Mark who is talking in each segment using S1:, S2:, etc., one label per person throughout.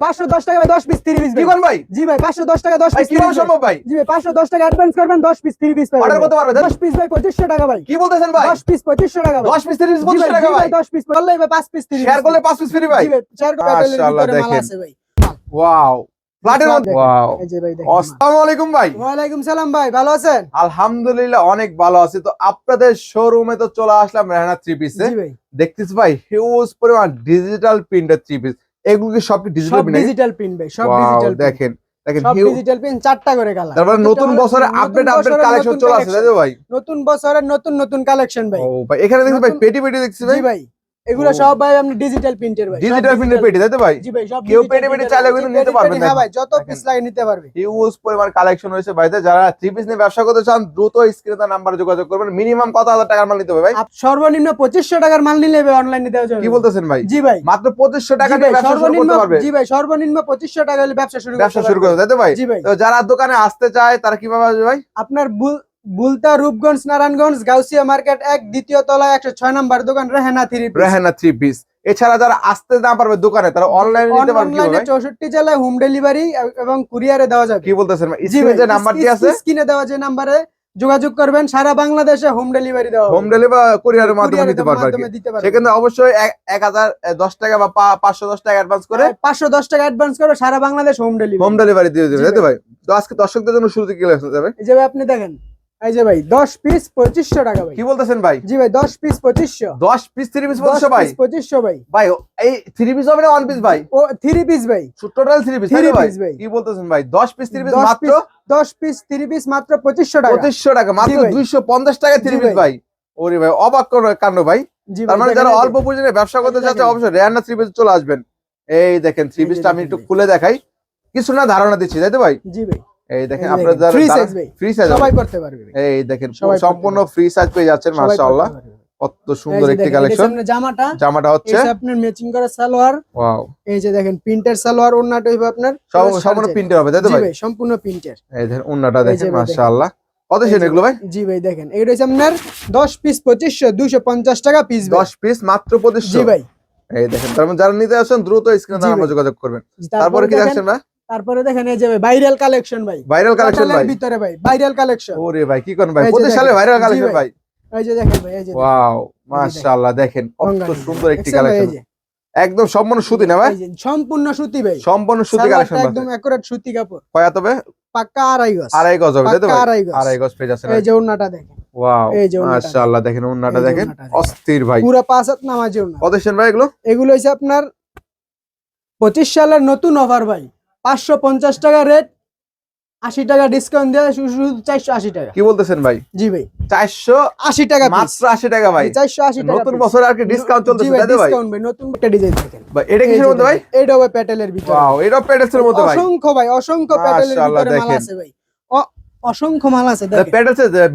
S1: পাঁচশো দশ টাকা দশ পিস থ্রি পিস
S2: কি ভাই?
S1: জি ভাই পাঁচশো দশ টাকা দশ পিস
S2: কীভাবে সম্ভব ভাই?
S1: জি ভাই পাঁচশো দশ টাকা অ্যাডভান্স করবেন দশ পিস থ্রি পিস
S2: অর্ডার করতে পারবে
S1: দশ পিস ভাই পঁচিশশো টাকা ভাই।
S2: কি বলতেছেন ভাই?
S1: দশ পিস পঁচিশশো টাকা
S2: দশ পিস তিরিশ
S1: জি
S2: পঁচিশ
S1: ভাই,
S2: টাকা ভাই
S1: ভাই। দশ পিস করলে ভাই পাঁচ পিস থ্রি
S2: শেয়ার করলে পাঁচ পিস ফ্রি ভাই।
S1: শেয়ার করে
S2: মাশাআল্লাহ, দেখেন। ওয়াও ফ্ল্যাটের মধ্যে ওয়াও
S1: এই যে ভাই দেখেন
S2: আসসালামু আলাইকুম ভাই।
S1: ওয়ালাইকুম সালাম ভাই ভালো আছেন?
S2: আলহামদুলিল্লাহ অনেক ভালো আছে। তো আপনাদের শোরুমে তো চলে আসলাম রেহানা থ্রি পিসে
S1: ভাই।
S2: দেখতেছি ভাই হিউজ পরিমাণ ডিজিটাল প্রিন্টের থ্রি পিস এগুলো সব কি ডিজিটাল প্রিন্ট
S1: ডিজিটাল পিন ভাই সব ডিজিটাল
S2: দেখেন দেখেন
S1: সব ডিজিটাল পিন চারটা করে কালার
S2: তারপর নতুন বছরে আপডেট আপডেট কালেকশন চলে আসে তাই তো ভাই?
S1: নতুন বছরের নতুন নতুন কালেকশন ভাই।
S2: ও ভাই এখানে দেখছি ভাই পেটি পেটি দেখছি ভাই।
S1: ভাই। এগুলো। সব ভাই আপনি ডিজিটাল প্রিন্টের ভাই।
S2: ডিজিটাল প্রিন্টের পেটি তাই তো ভাই?
S1: জি ভাই সব
S2: কেউ পেটে পেটে
S1: printer
S2: চাইলে কিন্তু নিতে পারবেন
S1: পেটে, হ্যাঁ ভাই যত পিস লাগে নিতে পারবে।
S2: হিউজ পরিমাণ কালেকশন ভাইতে যারা থ্রি পিস নিয়ে ব্যবসা করতে চান দ্রুত স্ক্রিনে তার নাম্বারে যোগাযোগ করবেন। মিনিমাম কত হাজার টাকার মাল নিতে হবে ভাই?
S1: সর্বনিম্ন পঁচিশশো টাকার মাল নিলে অনলাইনে দেওয়া যাবে।
S2: কি বলতেছেন ভাই?
S1: জি ভাই।
S2: মাত্র পঁচিশশো টাকা দিয়ে ব্যবসা শুরু
S1: সর্বনিম্ন
S2: করতে পারবে।
S1: জি ভাই সর্বনিম্ন পঁচিশশো টাকা হলে ব্যবসা শুরু
S2: ব্যবসা শুরু করতে তাই তো ভাই? তো যারা দোকানে আসতে চায় তারা কীভাবে আসবে ভাই?
S1: আপনার বুলতা রূপগঞ্জ নারায়ণগঞ্জ গাউসিয়া মার্কেট এক দ্বিতীয় তলায় একশো ছয় নম্বর দোকান Rehana three
S2: Rehana three piece. এছাড়া যারা আসতে না পারবে দোকানে তারা অনলাইনে নিতে পারবে
S1: অনলাইনে
S2: ভাই?
S1: চৌষট্টি জেলায় হোম ডেলিভারি এবং কুরিয়ারে দেওয়া যাবে।
S2: কি বলতেছেন স্ক্রিনে যে নাম্বারটি আছে?
S1: স্ক্রিনে দেওয়া যে নাম্বারে যোগাযোগ করবেন সারা বাংলাদেশে হোম ডেলিভারি দেওয়া
S2: হোম ডেলিভারি কুরিয়ারের মাধ্যমে নিতে পারবে সেখানে অবশ্যই এক- এক হাজার এ, দশ টাকা বা পা- পাঁচশো দশ টাকা অ্যাডভান্স করে
S1: পাঁচশো দশ টাকা অ্যাডভান্স করে সারা Bangladesh home
S2: delivery
S1: home
S2: delivery দিয়ে দেবে তাই তো ভাই? তো আজকে দর্শকদের জন্য শুরুতে কি লাগছে যাবে
S1: এই যে আপনি দেখেন। এই যে ভাই পিস টাকা ভাই।
S2: কি বলতেছেন ভাই?
S1: জি ভাই দশ পিস পঁচিশশো।
S2: দশ পিস পিস ভাই?
S1: পিস ভাই।
S2: ভাই এই পিস হবে না ওয়ান পিস ভাই?
S1: ও পিস ভাই।
S2: টোটাল থ্রি পিস
S1: Three
S2: ভাই?
S1: ভাই।
S2: কি বলতেছেন ভাই? দশ পিস পিস মাত্র?
S1: পিস পিস টাকা।
S2: টাকা মাত্র
S1: ভাই।
S2: দুইশো পঞ্চাশ টাকা থ্রি পিস
S1: ভাই।
S2: ওরে ভাই অবাক কাণ্ড ভাই। তার মানে যারা অল্প পুঁজি ব্যবসা করতে চাচ্ছে অবশ্যই রেহানা থ্রি পিস চলে আসবেন। এই দেখেন থ্রি
S1: এই যে
S2: পিসটা আমি একটু খুলে দেখাই। কিছু না ধারণা দিচ্ছি তাই তো ভাই?
S1: জি ভাই।
S2: এই দেখেন আপনার যারা ফ্রি সাইজ
S1: সবাই করতে পারবে
S2: এই দেখেন সম্পূর্ণ ফ্রি সাইজ পেয়ে যাচ্ছেন মাশাআল্লাহ। কত সুন্দর একটি কালেকশন
S1: জামাটা
S2: জামাটা হচ্ছে
S1: আপনার ম্যাচিং করা সালোয়ার।
S2: ওয়াও
S1: এই যে দেখেন প্রিন্টের সালোয়ার ওন্নাটা হইবে আপনার
S2: সম্পূর্ণ। প্রিন্টের হবে তাই তো ভাই?
S1: সম্পূর্ণ প্রিন্টের।
S2: এই দেখেন
S1: যে
S2: দেখেন মাশাআল্লাহ। কত সেন এগুলো ভাই?
S1: জি ভাই দেখেন এটা হচ্ছে আপনার দশ পিস পঁচিশশো দুইশো পঞ্চাশ টাকা পিস
S2: দশ পিস মাত্র
S1: জি ভাই।
S2: এই দেখেন তার মানে যারা নিতে আসেন দ্রুত স্ক্রিনে যোগাযোগ করবেন। তারপরে কি দেখছেন ভাই?
S1: তারপরে দেখেন এই যে ভাইরাল কালেকশন ভাই।
S2: ভাইরাল কালেকশন ভাই।
S1: ভিতরে ভাই ভাইরাল কালেকশন
S2: ওরে ভাই কি করেন ভাই?
S1: এই
S2: সালে। ভাইরাল কালেকশন
S1: ভাই।
S2: ভাই।
S1: এই যে দেখেন ভাই এই যে
S2: ওয়াও মাশাআল্লাহ দেখেন কত সুন্দর একটি
S1: ভাই,
S2: কালেকশন একদম সম্পূর্ণ সুতি না ভাই?
S1: সম্পূর্ণ সুতি ভাই।
S2: সম্পূর্ণ সুতি কালেকশন
S1: একদম একুরেট সুতি কাপড়।
S2: কয়া তবে
S1: পাক্কা আড়াই গজ।
S2: আড়াই গজ হবে তাই তো ভাই?
S1: আড়াই গজ।
S2: পেয়ে যাচ্ছেন
S1: এই যে ওন্নাটা দেখেন।
S2: ওয়াও
S1: এই যে
S2: মাশাআল্লাহ দেখেন। উন্নাটা দেখেন। অস্থির ভাই।
S1: পুরো পাঁচ হাত নামাজ ওন্না
S2: কত ভাই এগুলো?
S1: এগুলো হচ্ছে আপনার পঁচিশ সালের নতুন অফার ভাই। পাঁচশো পঞ্চাশ টাকা রেট আশি টাকা ডিসকাউন্ট দেওয়া শুধু চারশো আশি টাকা।
S2: কি বলতেছেন ভাই?
S1: জি ভাই।
S2: চারশো
S1: আশি টাকা।
S2: মাত্র আশি টাকা ভাই।
S1: চারশো আশি টাকা
S2: নতুন বছর আর কি ডিসকাউন্ট চলতেছে
S1: ভাই
S2: তাই ভাই?
S1: ডিসকাউন্ট ভাই নতুন একটা ডিজাইন দেখেন।
S2: ভাই এটা কিসের মধ্যে ভাই?
S1: এটা এইটা প্যাটেলের ভিতরে।
S2: ওয়াও এটা প্যাটেলের মধ্যে ভাই।
S1: অসংখ্য ভাই অসংখ্য প্যাটেলের ভিতরে মাল আছে ভাই। অসংখ্য মাল আছে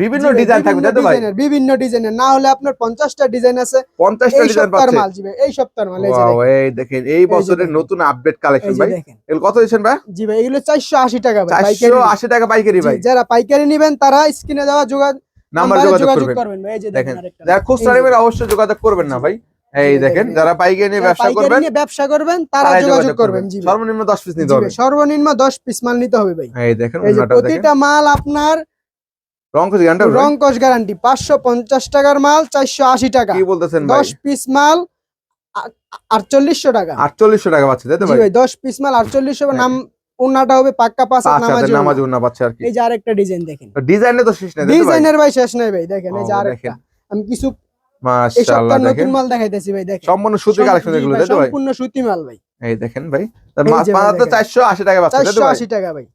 S2: বিভিন্ন ডিজাইন থাকবে
S1: বিভিন্ন
S2: তাই তো ভাই?
S1: ডিজাইনের, বিভিন্ন ডিজাইনের না হলে আপনার পঞ্চাশটা ডিজাইন আছে
S2: পঞ্চাশটা
S1: এই
S2: ডিজাইন
S1: সপ্তাহের মাল জি ভাই এই সপ্তাহের মাল এই যে
S2: এই দেখেন এই বছরের নতুন আপডেট কালেকশন ভাই। এগুলো কত দিয়েছেন ভাই?
S1: জি ভাই এগুলো চারশো আশি টাকা ভাই পাইকারি
S2: চারশো আশি টাকা পাইকারি ভাই।
S1: যারা পাইকারি নেবেন তারা স্ক্রিনে দেওয়া যোগাযোগ
S2: নাম্বার যোগাযোগ করবেন।
S1: এই যে
S2: দেখেন
S1: দেখেন
S2: খুচরা নেবেন অবশ্যই যোগাযোগ করবেন না ভাই। এই দেখেন যারা পাইকারি নিয়ে ব্যবসা করবেন
S1: নিয়ে ব্যবসা করবেন তারা যোগাযোগ করবেন জি
S2: সর্বনিম্ন দশ পিস নিতে হবে।
S1: সর্বনিম্ন দশ পিস মাল নিতে হবে ভাই।
S2: এই দেখেন
S1: প্রতিটা মাল আপনার গ্যারান্টি টাকার মাল টাকা।
S2: কি বলতেছেন ভাই?
S1: দশ পিস মাল আ- আটচল্লিশশো টাকা।
S2: আটচল্লিশশো টাকা পাচ্ছে তাই তো ভাই?
S1: ভাই দশ পিস মাল
S2: হ্যাঁ।
S1: নাম উন্নাটা হবে পাক্কা পাঁচ নামাজ
S2: নামাজ উন্না। পাচ্ছে আর কি।
S1: এই যে আরেকটা ডিজাইন দেখেন।
S2: ডিজাইনে তো শেষ নেই তাই তো ভাই?
S1: ডিজাইনের ভাই শেষ নাই ভাই দেখেন এই যে আরেকটা। আমি কিছু
S2: মাশাআল্লাহ দেখেন।
S1: মাল দেখাইতেছি ভাই দেখেন।
S2: সম্পূর্ণ সুতি কালেকশন এগুলো তাই তো ভাই?
S1: সম্পূর্ণ সুতি মাল ভাই।
S2: এই দেখেন ভাই মাছ
S1: যে ভাই
S2: মাত্র চারশো আশি টাকা বাচ্চা
S1: আশি টাকা ভাই।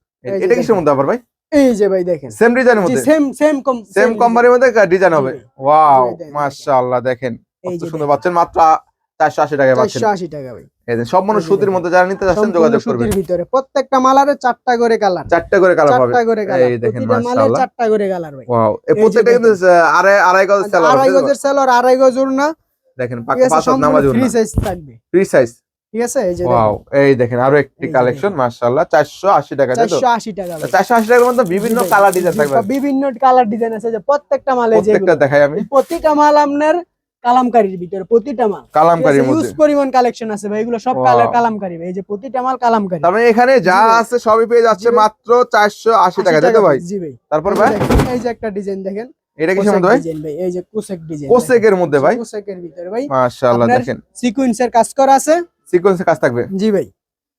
S2: এটা কিসের মধ্যে আবার ভাই?
S1: এই যে ভাই দেখেন।
S2: সেম ডিজাইনের মধ্যে?
S1: সেম সেম কম
S2: সেম কোম্পানির মধ্যে ডিজাইন হবে। ওয়াও মাশাআল্লাহ দেখেন। কত সুন্দর পাচ্ছেন মাত্র চারশো আশি টাকা পাচ্ছেন।
S1: চারশো আশি টাকা ভাই।
S2: সম্পূর্ণ
S1: এই
S2: সুতির মধ্যে যারা নিতে যাচ্ছেন যোগাযোগ করবেন।
S1: ভিতরে। প্রত্যেকটা মালারে চারটা করে কালার।
S2: চারটা করে কালার পাবে।
S1: চারটা করে কালার।
S2: এই দেখেন মাশাআল্লাহ।
S1: চারটা করে কালার ভাই।
S2: ওয়াও। এই প্রত্যেকটা কিন্তু আড়াই আড়াই গজ সেলার
S1: আড়াই গজের সেলর আড়াই গজ না
S2: দেখেন পাকা নামাজ
S1: ফ্রি সাইজ থাকবে।
S2: ফ্রি সাইজ
S1: ঠিক আছে এই যে
S2: ওয়াও এই দেখেন আরও একটি কালেকশন মাশাআল্লাহ। চারশো আশি টাকা
S1: চারশো আশি টাকা ভাই।
S2: চারশো আশি টাকার মধ্যে বিভিন্ন কালার ডিজাইন থাকবে।
S1: বিভিন্ন কালার ডিজাইন আছে যে প্রত্যেকটা মালে যে
S2: প্রত্যেকটা দেখাই আমি।
S1: প্রতিটা মাল আপনার কালামকারীর ভিতরে প্রতিটা মাল।
S2: কালামকারীর মধ্যে।
S1: ইউজ পরিমাণ কালেকশন আছে ভাই এগুলো সব কালার কালামকারী ভাই এই যে প্রতিটা মাল কালামকারী।
S2: তার মানে এখানে যা আছে সবই পেয়ে যাচ্ছে মাত্র চারশো আশি টাকা তাই তো ভাই?
S1: জি ভাই।
S2: তারপর ভাই?
S1: এই যে একটা ডিজাইন দেখেন।
S2: এটা কি সম্বন্ধে ভাই?
S1: এই যে কোসেক ডিজাইন
S2: কোসেকের মধ্যে ভাই?
S1: কোসেকের ভিতরে ভাই।
S2: মাশাআল্লাহ দেখেন।
S1: সিকোয়েন্সের কাজ করা আছে?
S2: সিকোয়েন্সের কাজ থাকবে?
S1: জি ভাই।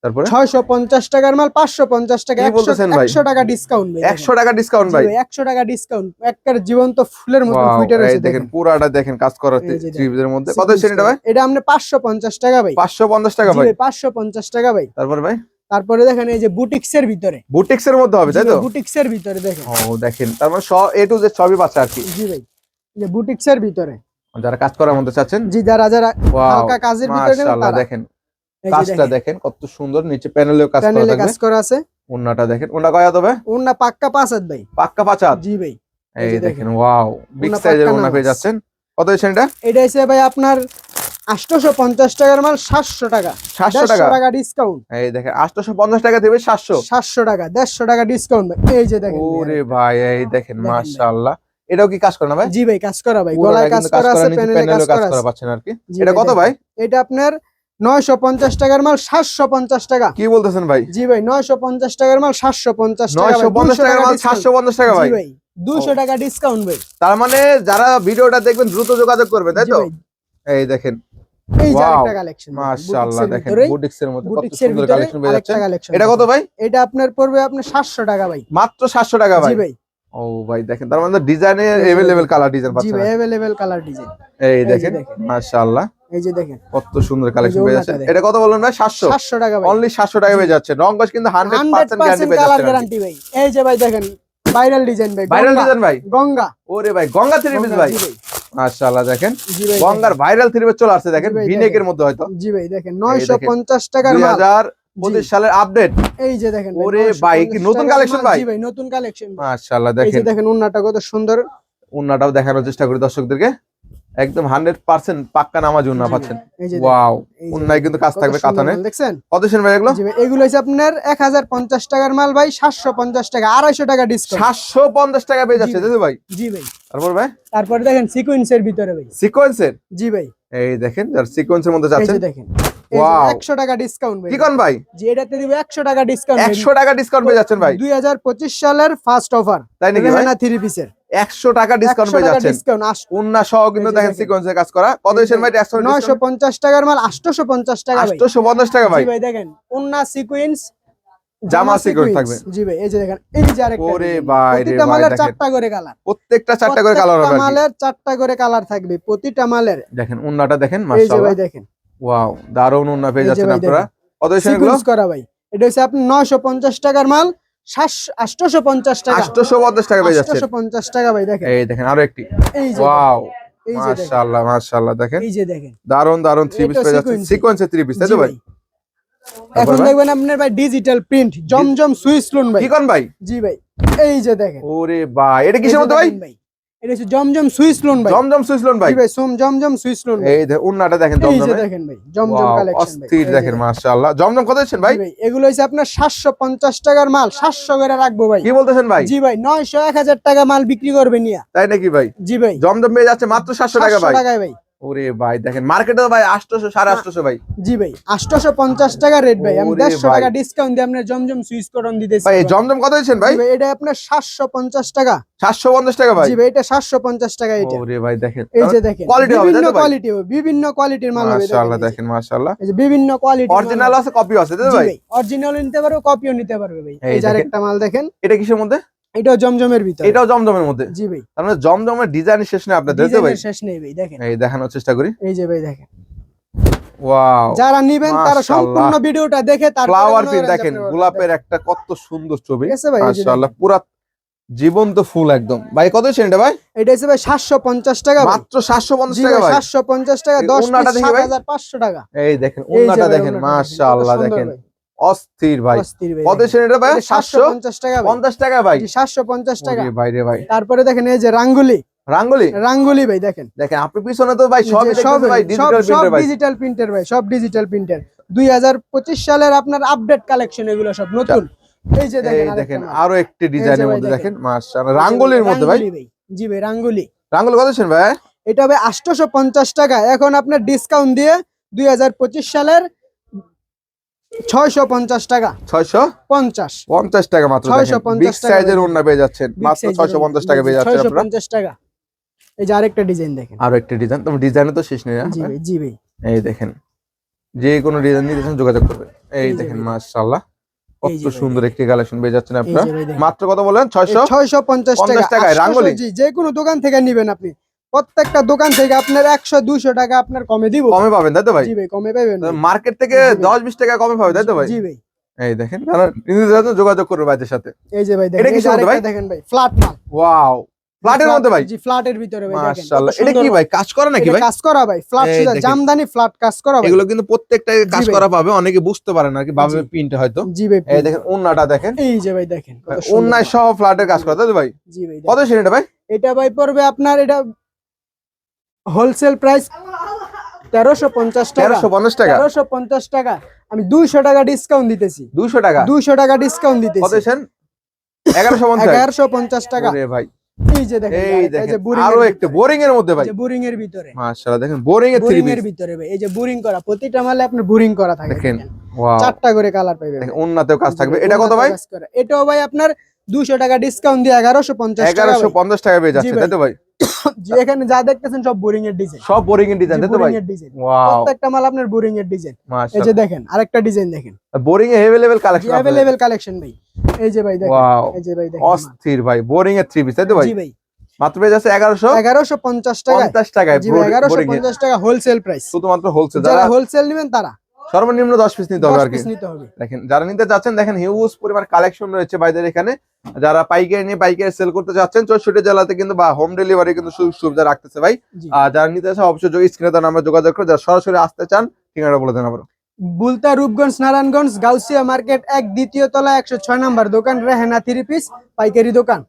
S2: তারপরে?
S1: ছয়শো পঞ্চাশ টাকার মাল পাঁচশো পঞ্চাশ টাকা
S2: কি
S1: একশো
S2: বলতেছেন ভাই?
S1: একশো টাকা ডিসকাউন্ট ভাই
S2: একশো টাকা ডিসকাউন্ট ভাই?
S1: একশো টাকা ডিসকাউন্ট একটা জীবন্ত ফুলের মতো ফুটে রয়েছে
S2: দেখেন পুরাটা দেখেন কাজ করা
S1: এই যে
S2: মধ্যে। কত
S1: Sequence
S2: এটা ভাই?
S1: এটা আপনি পাঁচশো পঞ্চাশ টাকা ভাই।
S2: পাঁচশো পঞ্চাশ টাকা
S1: জি
S2: ভাই?
S1: ভাই পাঁচশো পঞ্চাশ টাকা ভাই।
S2: তারপর ভাই?
S1: তারপরে দেখেন এই যে বুটিক্স এর ভিতরে।
S2: বুটিক্স এর মধ্যে হবে তাই তো?
S1: বুটিক্স এর ভিতরে দেখেন।
S2: ও দেখেন তার মানে এ টু জেড সবই পাচ্ছে আর কি।
S1: জি ভাই এই যে বুটিক্স এর ভিতরে।
S2: যারা কাজ করার মধ্যে চাচ্ছেন?
S1: জি যারা যারা হালকা কাজের ভিতরে
S2: দেখেন। কাজটা
S1: দেখেন,
S2: দেখেন কত সুন্দর নিচে প্যানেলেও কাজ করা
S1: প্যানেলে
S2: থাকবে।
S1: কাজ করা আছে।
S2: ওন্নাটা দেখেন। ওন্না কয়া তবে
S1: ওনা পাক্কা পাঁচ হাত ভাই।
S2: পাক্কা পাঁচ হাত?
S1: জি ভাই। এই
S2: দেখেন ওয়াও বিগ সাইজের ওন্না পেয়ে যাচ্ছেন। কত হচ্ছে এটা?
S1: এটা হচ্ছে ভাই আপনার আটশোশো পঞ্চাশ টাকার মাল সাতশো টাকা।
S2: সাতশো
S1: দেড়শো
S2: টাকা?
S1: টাকা ডিসকাউন্ট
S2: এই দেখেন আটশোশো পঞ্চাশ টাকা দেবে সাতশো।
S1: সাতশো টাকা দেড়শো টাকা ডিসকাউন্ট এই যে দেখেন
S2: ওরে ভাই এই দেখেন
S1: ভাই।
S2: মাশাআল্লাহ। এটাও কি কাজ করে না ভাই?
S1: জি ভাই কাজ করা ভাই গলায় কাজ করা আছে প্যানেলে কাজ করা আছে।
S2: পাচ্ছেন আর কি। এটা কত ভাই?
S1: এটা আপনার নয়শো পঞ্চাশ টাকার মাল সাতশো পঞ্চাশ টাকা।
S2: কি বলতেছেন ভাই?
S1: জি ভাই নয়শো পঞ্চাশ টাকার মাল সাতশো পঞ্চাশ টাকা
S2: নয়শো পঞ্চাশ টাকার মাল সাতশো পঞ্চাশ টাকা ভাই।
S1: ভাই দুশো টাকা ডিসকাউন্ট ভাই।
S2: তার মানে যারা ভিডিওটা দেখবেন দ্রুত যোগাযোগ করবেন তাই তো? এই দেখেন। এটা কত ভাই?
S1: এটা আপনার পড়বে আপনার সাতশো টাকা ভাই।
S2: মাত্র সাতশো টাকা ভাই?
S1: ভাই।
S2: ও ভাই দেখেন তার মানে ডিজাইনের
S1: জি ভাই।
S2: এভেলেবেল কালার ডিজাইন
S1: জি
S2: পাচ্ছেন।
S1: ভাই অ্যাভেলেবেল কালার ডিজাইন
S2: এই দেখেন
S1: দেখেন।
S2: মাশাআল্লাহ।
S1: এই যে দেখেন।
S2: কত সুন্দর কালেকশন
S1: যে
S2: পেয়ে
S1: ওড়নাটা
S2: এটা কত বললেন ভাই? সাতশো?
S1: সাতশো টাকা ভাই।
S2: অনলি সাতশো টাকা পেয়ে যাচ্ছে। কিন্তু হান্ড্রেড
S1: হান্ড্রেড
S2: পার্সেন্ট গ্যারান্টি পেয়ে যাচ্ছে
S1: গ্যারান্টি ভাই। এই যে ভাই দেখেন ভাইরাল ডিজাইন ভাই।
S2: ভাইরাল ডিজাইন ভাই?
S1: গঙ্গা।
S2: ওরে ভাই গঙ্গা থ্রি পিস ভাই। মাশাআল্লাহ দেখেন। গঙ্গার ভাইরাল থ্রি পিস চলে আসছে দেখেন। ভিনেকের মধ্যে হয়তো।
S1: জি ভাই দেখেন। নয়শো
S2: দেখেন।
S1: পঞ্চাশ টাকার মাল।
S2: হাজার
S1: জি,
S2: পঁচিশ সালের আপডেট
S1: এই যে দেখেন
S2: ওরে ভাই, কি নতুন
S1: মাল,
S2: ভাই?
S1: জি ভাই নতুন কালেকশন
S2: মাশাআল্লাহ
S1: এই যে
S2: দেখেন
S1: দেখেন ওন্নাটা কত সুন্দর।
S2: উন্নাটাও দেখানোর চেষ্টা করি দর্শকদেরকে। একদম হান্ড্রেড পার্সেন্ট পাক্কা নামাজ উন্না পাচ্ছেন। ওয়াও উন্নায় কিন্তু কাজ থাকবে কাতানে
S1: দেখছেন?
S2: কত সেন ভাই এগুলো?
S1: এগুলো হচ্ছে আপনার এক হাজার পঞ্চাশ টাকার মাল ভাই সাতশো পঞ্চাশ টাকা আড়াইশো টাকা ডিসকাউন্ট
S2: সাতশো পঞ্চাশ টাকা পেয়ে যাচ্ছে। দাদু ভাই।
S1: জি ভাই।
S2: তারপর ভাই?
S1: তারপরে দেখেন সিকুয়েন্সের ভিতরে ভাই।
S2: সিকোয়েন্সের
S1: জি ভাই।
S2: এই দেখেন যার সিকোয়েন্সের মধ্যে
S1: এই
S2: যাচ্ছেন।
S1: দেখেন. একশো টাকা ডিসকাউন্ট ভাই।
S2: কি কোন ভাই?
S1: জি এটাতে দিব একশো টাকা ডিসকাউন্ট
S2: একশো টাকা ডিসকাউন্ট পেয়ে যাচ্ছেন ভাই।
S1: দুই হাজার পঁচিশ সালের ফার্স্ট অফার
S2: তাই নাকি
S1: থ্রি পিসের
S2: একশো টাকা ডিসকাউন্ট পেয়ে যাচ্ছেন। উন্না সহ কিন্তু দেখেন। সিকোয়েন্সের কাজ করা। কত ভাই? একশো
S1: নয়শো পঞ্চাশ টাকার মাল আটশোশো পঞ্চাশ টাকা
S2: আটশোশো পঞ্চাশ টাকা ভাই।
S1: দেখেন। উন্না সিকুয়েন্স
S2: জামা sequence থাকবে।
S1: জি ভাই এই যে দেখেন এই যে আরেকটা
S2: ওরে ভাই
S1: প্রতিটা মালের চারটা করে কালার
S2: প্রত্যেকটা চারটা করে কালার হবে
S1: মালের চারটা করে কালার থাকবে প্রতিটা মালের।
S2: দেখেন উন্নাটা দেখেন
S1: এই যে ভাই দেখেন।
S2: ওয়াও দারুণ উন্না পেয়ে যাচ্ছেন আপনারা। কত সেন এগুলো?
S1: করা ভাই। এটা হচ্ছে আপনি নয়শো পঞ্চাশ টাকার মাল আটশোশো পঞ্চাশ টাকা।
S2: আটশোশো পঞ্চাশ টাকা পেয়ে
S1: আটশোশো পঞ্চাশ টাকা ভাই দেখেন।
S2: এই দেখেন আরও একটি। ওয়াও।
S1: এই যে দেখেন।
S2: মাশাআল্লাহ মাশাআল্লাহ দেখেন।
S1: এই যে দেখেন।
S2: দারুণ দারুণ থ্রি পিস
S1: এটা
S2: পেয়ে পিস তাই তো ভাই?
S1: ভাই। এখন দেখবেন আপনার ভাই ডিজিটাল প্রিন্ট জমজম সুইস লোন ভাই।
S2: কি কোন ভাই?
S1: জি ভাই এই যে দেখেন।
S2: ওরে ভাই এটা কিসের মধ্যে ভাই।
S1: এটা হচ্ছে জমজম সুইস লোন ভাই।
S2: জমজম ভাই।
S1: জমজম সুইস লোন
S2: এই দেখেন উন্নাটা দেখেন
S1: এই দেখেন ভাই জমজম
S2: Wow,
S1: কালেকশন ভাই।
S2: অস্থির
S1: এই
S2: দেখেন মাশাআল্লাহ। জমজম কত দিচ্ছেন ভাই?
S1: ভাই এগুলো আপনার সাতশো পঞ্চাশ টাকার মাল সাতশো করে রাখব ভাই।
S2: কি বলতেছেন ভাই?
S1: জি ভাই নয়শো এক হাজার টাকা মাল বিক্রি করবে নিয়া
S2: তাই নাকি ভাই?
S1: জি ভাই।
S2: জমজম পেয়ে যাচ্ছে মাত্র সাতশো টাকা
S1: 700 টাকায় ভাই।
S2: ওরে ভাই দেখেন মার্কেটে ভাই আটশোশো সাড়ে আটশোশো ভাই।
S1: জি ভাই আটশোশো পঞ্চাশ টাকা রেট ভাই। আমি
S2: ওরে
S1: দেড়শো
S2: ভাই।
S1: টাকা ডিসকাউন্ট দিয়ে আপনার জমজম সুইচ করন দিতেছি
S2: ভাই জমজম কত দিচ্ছেন ভাই?
S1: এটা আপনার সাতশো পঞ্চাশ টাকা।
S2: সাতশো পঞ্চাশ টাকা ভাই?
S1: জি ভাই এটা সাতশো পঞ্চাশ টাকা এটা।
S2: ওরে ভাই দেখেন।
S1: এই যে দেখেন
S2: quality হবে,
S1: বিভিন্ন? কোয়ালিটি হবে বিভিন্ন কোয়ালিটির মাল হবে
S2: মাশাআল্লাহ
S1: দেখেন।
S2: মাশাআল্লাহ।
S1: এই যে বিভিন্ন কোয়ালিটি
S2: অরিজিনাল আছে কপি আছে তাই তো ভাই?
S1: অরিজিনাল নিতে পারবে কপিও নিতে পারবে ভাই।
S2: এই
S1: যে আরেকটা মাল দেখেন।
S2: এটা কিসের মধ্যে?
S1: এটাও জমজমের ভিতরে।
S2: এটাও জমজমের মধ্যে?
S1: জি ভাই।
S2: তার মানে জমজমের ডিজাইন শেষ নেই আপনাদের তাই তো ভাই?
S1: শেষ নেই ভাই দেখেন।
S2: এই দেখানোর চেষ্টা করি।
S1: এই যে ভাই দেখেন।
S2: ওয়াও
S1: যারা নিবেন তারা সম্পূর্ণ ভিডিওটা দেখে তারপরে
S2: ফ্লাওয়ার দেখেন গোলাপের একটা কত সুন্দর ছবি। মাশাআল্লাহ পুরা জীবন্ত ফুল একদম। ভাই কত দিচ্ছেন এটা ভাই?
S1: এটা হচ্ছে ভাই সাতশো পঞ্চাশ টাকা
S2: মাত্র সাতশো পঞ্চাশ
S1: জি
S2: টাকা
S1: ভাই। টাকা
S2: এই
S1: দশ
S2: ওড়নাটা দেখি
S1: সাত
S2: ভাই।
S1: হাজার পাঁচশো টাকা।
S2: এই দেখেন
S1: যে
S2: দেখেন মাশাআল্লাহ দেখেন। অস্থির ভাই।
S1: ভাই
S2: কত
S1: দেখেন।
S2: এটা ভাই? সাতশো?
S1: 750 টাকা ভাই।
S2: পঞ্চাশ টাকা ভাই।
S1: জি, 750 টাকা।
S2: ভাই রে ভাই।
S1: তারপরে দেখেন এই যে রাঙ্গুলি।
S2: রাঙ্গুলি?
S1: রাঙ্গুলি ভাই দেখেন।
S2: দেখেন আপনি পিছনে তো ভাই সব ভাই ডিজিটাল প্রিন্টার ভাই।
S1: ডিজিটাল প্রিন্টার ভাই সব ডিজিটাল প্রিন্টার দুই হাজার পঁচিশ সালের আপনার আপডেট কালেকশন এগুলো সব নতুন। এই যে দেখেন
S2: দেখেন আরও একটি ডিজাইনের
S1: ভাই
S2: মধ্যে
S1: দেখেন।
S2: মাশাআল্লাহ। রাঙ্গুলির মধ্যে ভাই।
S1: জি ভাই রাঙ্গুলি।
S2: রাঙ্গুলি কত দিচ্ছেন ভাই?
S1: এটা আটশোশো পঞ্চাশ টাকা। এখন আপনার ডিসকাউন্ট দিয়ে দুই হাজার পঁচিশ সালের ছয়শো পঞ্চাশ টাকা।
S2: ছয়শো?
S1: পঞ্চাশ।
S2: পঞ্চাশ টাকা মাত্র
S1: 650
S2: বিগ
S1: টাকা
S2: সাইজের ওন্না পেয়ে যাচ্ছেন। মাত্র ছয়শো পঞ্চাশ টাকা পেয়ে যাচ্ছেন আপনারা।
S1: পঞ্চাশ টাকা। এই যে আরেকটা ডিজাইন দেখেন।
S2: আরও একটা ডিজাইন তবে ডিজাইনে তো শেষ নেই না?
S1: জি ভাই
S2: এই দেখেন। যে কোনো ডিজাইন যোগাযোগ করবেন। এই দেখেন। মাশাআল্লাহ। কত সুন্দর একটি কালেকশন পেয়ে যাচ্ছেন আপনারা। মাত্র কত বলেন? ছয়শো?
S1: ছয়শো পঞ্চাশ টাকা।
S2: টাকায়
S1: 800 যে কোনো দোকান থেকে নিবেন আপনি। প্রত্যেকটা দোকান থেকে আপনার একশো দুশো টাকা আপনার কমে দিব।
S2: কমে পাবেন তাই তো ভাই?
S1: জি ভাই কমে পাবেন
S2: মার্কেট থেকে দশ বিশ টাকা কমে পাবে তাই তো ভাই?
S1: জি ভাই।
S2: এই দেখেন নিতে যোগাযোগ করবে ভাইদের সাথে।
S1: এই যে ভাই দেখেন
S2: কিসের মধ্যে
S1: আরেকটা দেখেন ভাই ফ্ল্যাট মাল।
S2: ওয়াও ফ্ল্যাটের মধ্যে ভাই?
S1: জি ফ্ল্যাটের ভিতরে ভাই দেখেন
S2: মাশাআল্লাহ। এটা কি ভাই কাজ করে নাকি ভাই?
S1: কাজ করা ভাই ফ্ল্যাট সুদা জামদানি ফ্ল্যাট কাজ করা ভাই।
S2: এগুলো কিন্তু প্রত্যেকটা কাজ করা পাবে অনেকে বুঝতে পারে না কি ভাবে। প্রিন্ট হয়তো
S1: জি ভাই
S2: এই দেখেন ওন্নাটা দেখেন।
S1: এই যে ভাই দেখেন
S2: ওন্নায় সহ ফ্ল্যাটের কাজ করা তাই তো ভাই?
S1: জি ভাই
S2: কত। সেটা ভাই?
S1: এটা ভাই পড়বে আপনার এটা হোলসেল প্রাইস তেরোশো পঞ্চাশ
S2: তেরোশো পঞ্চাশ টাকা।
S1: তেরোশো পঞ্চাশ টাকা। আমি দুইশো টাকা ডিসকাউন্ট দিতেছি।
S2: দুইশো টাকা?
S1: দুইশো টাকা ডিসকাউন্ট দিতেছি।
S2: এগারোশো পঞ্চাশ।
S1: এগারোশো পঞ্চাশ টাকা।
S2: ওরে ভাই।
S1: এই যে দেখেন
S2: এই দেখেন আরও একটা বোরিং এর মধ্যে ভাই।
S1: বোরিং এর ভিতরে।
S2: মাশাআল্লাহ দেখেন বোরিং এর
S1: বোরিং এর ভিতরে ভাই। এই যে বোরিং করা প্রতিটা মালে আপনার বোরিং করা থাকে।
S2: দেখেন
S1: দেখেন।
S2: ওয়াও
S1: চারটা করে কালার
S2: দেখেন কাজ থাকবে। এটা কত ভাই?
S1: এটাও ভাই আপনার টাকা ডিসকাউন্ট দিয়ে এগারোশো পঞ্চাশ টাকা
S2: এগারোশো
S1: ভাই।
S2: পঞ্চাশ টাকা পেয়ে যাচ্ছে তাই তো ভাই?
S1: জি এখানে যা দেখতেছেন সব বোরিং এর ডিজাইন
S2: সব বোরিং এর ডিজাইন তাই তো ভাই
S1: বোরিং এর ডিজাইন
S2: ওয়াও
S1: প্রত্যেকটা মাল আপনার বোরিং এর ডিজাইন এই যে
S2: মাশাআল্লাহ
S1: দেখেন আরেকটা ডিজাইন দেখেন
S2: বোরিং এ अवेलेबल কালেকশন
S1: অ্যাভেলেবেল কালেকশন ভাই এই যে ভাই দেখেন
S2: ওয়াও
S1: এই যে ভাই দেখেন
S2: অস্থির ভাই বোরিং এর থ্রি পিস তাই তো ভাই
S1: জি ভাই
S2: মাত্র পেয়ে যাচ্ছে এগারোশো
S1: এগারোশো পঞ্চাশ টাকা
S2: পঞ্চাশ টাকায়
S1: জি ভাই এগারোশো
S2: বোরিং এর
S1: পঞ্চাশ টাকা হোলসেল প্রাইস
S2: শুধুমাত্র হোলসেল
S1: যারা
S2: যারা
S1: হোলসেল নেবেন তারা
S2: সর্বনিম্ন দশ পিস নিতে হবে
S1: দশ
S2: আর কি
S1: পিস নিতে হবে
S2: দেখেন যারা নিতে চাচ্ছেন দেখেন হিউজ পরিমাণ কালেকশন রয়েছে বাইদের এখানে যারা পাইকারি নিয়ে পাইকারি সেল করতে চাচ্ছেন চৌষট্টি জেলাতে কিন্তু বা হোম ডেলিভারি কিন্তু সুযোগ সুবিধা রাখতেছে ভাই। আর যারা নিতে চান অবশ্যই স্ক্রিনে তার নাম্বার যোগাযোগ করে যারা সরাসরি আসতে চান ঠিকানা বলে দেন আবার
S1: বুলতা রূপগঞ্জ নারায়ণগঞ্জ গাউসিয়া মার্কেট এক দ্বিতীয় তলা একশো ছয় নম্বর দোকান রেহেনা থ্রি পিস পাইকারি দোকান।